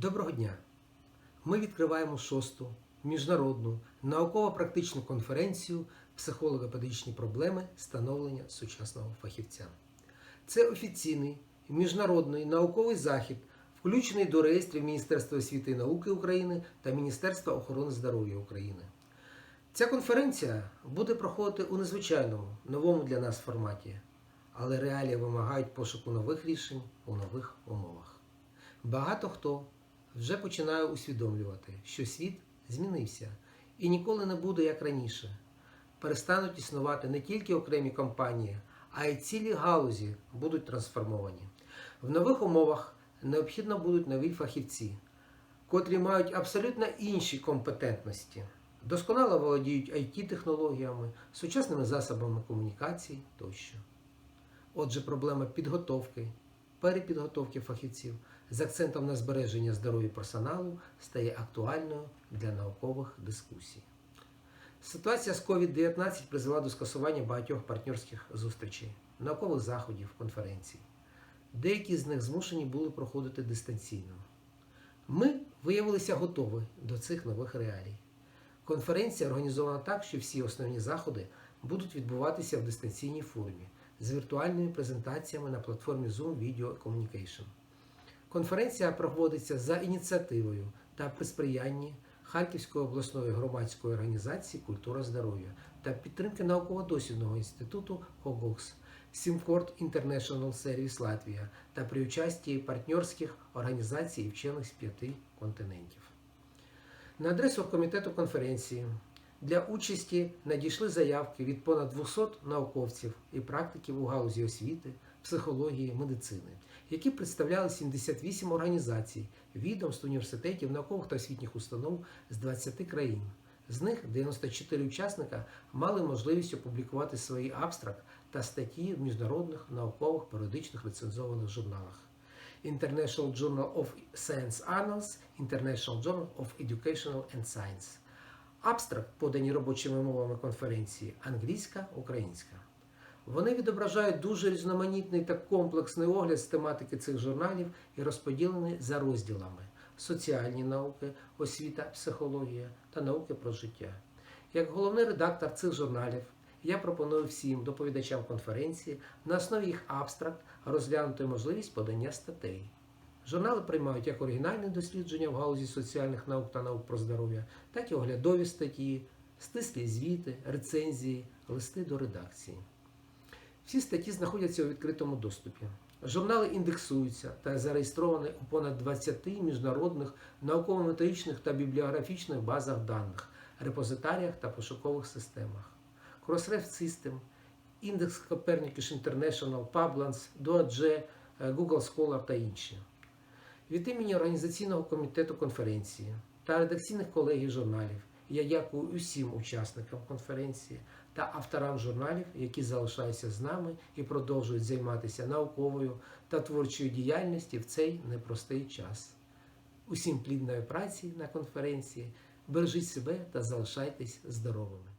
Доброго дня! Ми відкриваємо шосту міжнародну науково-практичну конференцію Психолого-педагогічні проблеми становлення сучасного фахівця. Це офіційний міжнародний науковий захід, включений до реєстрів Міністерства освіти і науки України та Міністерства охорони здоров'я України. Ця конференція буде проходити у незвичайному новому для нас форматі, але реалії вимагають пошуку нових рішень у нових умовах. Багато хто вже починає усвідомлювати, що світ змінився і ніколи не буде як раніше. Перестануть існувати не тільки окремі компанії, а й цілі галузі будуть трансформовані. В нових умовах необхідно будуть нові фахівці, котрі мають абсолютно інші компетентності, досконало володіють IT-технологіями, сучасними засобами комунікації тощо. Отже, проблема підготовки, перепідготовки фахівців з акцентом на збереження здоров'я персоналу стає актуальною для наукових дискусій. Ситуація з COVID-19 призвела до скасування багатьох партнерських зустрічей, наукових заходів, конференцій. Деякі з них змушені були проходити дистанційно. Ми виявилися готові до цих нових реалій. Конференція організована так, що всі основні заходи будуть відбуватися в дистанційній формі з віртуальними презентаціями на платформі Zoom Video Communication. Конференція проводиться за ініціативою та при сприянні Харківської обласної громадської організації Культура здоров'я та підтримки науково-дослідного інституту ХОГОКС, Сімкорт International Service Латвія та при участі партнерських організацій і вчених з п'яти континентів. На адресу комітету конференції для участі надійшли заявки від понад 200 науковців і практиків у галузі освіти, психології, медицини, які представляли 78 організацій, відомств, університетів, наукових та освітніх установ з 20 країн. З них 94 учасника мали можливість опублікувати свої абстракт та статті в міжнародних наукових періодичних рецензованих журналах. International Journal of Science Annals, International Journal of Educational and Science. Абстракт, подані робочими мовами конференції англійська, українська. Вони відображають дуже різноманітний та комплексний огляд з тематики цих журналів і розподілені за розділами: соціальні науки, освіта, психологія та науки про життя. Як головний редактор цих журналів, я пропоную всім доповідачам конференції на основі їх абстракт розглянути можливість подання статей. Журнали приймають як оригінальні дослідження в галузі соціальних наук та наук про здоров'я, так і оглядові статті, стислі звіти, рецензії, листи до редакції. Всі статті знаходяться у відкритому доступі. Журнали індексуються та зареєстровані у понад 20 міжнародних науково-методичних та бібліографічних базах даних, репозитаріях та пошукових системах. Crossref System, Index Copernicus International, Publance, DOAJ, Google Scholar та інші. Від імені організаційного комітету конференції та редакційних колегій журналів я дякую усім учасникам конференції та авторам журналів, які залишаються з нами і продовжують займатися науковою та творчою діяльністю в цей непростий час. Усім плідної праці на конференції, бережіть себе та залишайтесь здоровими.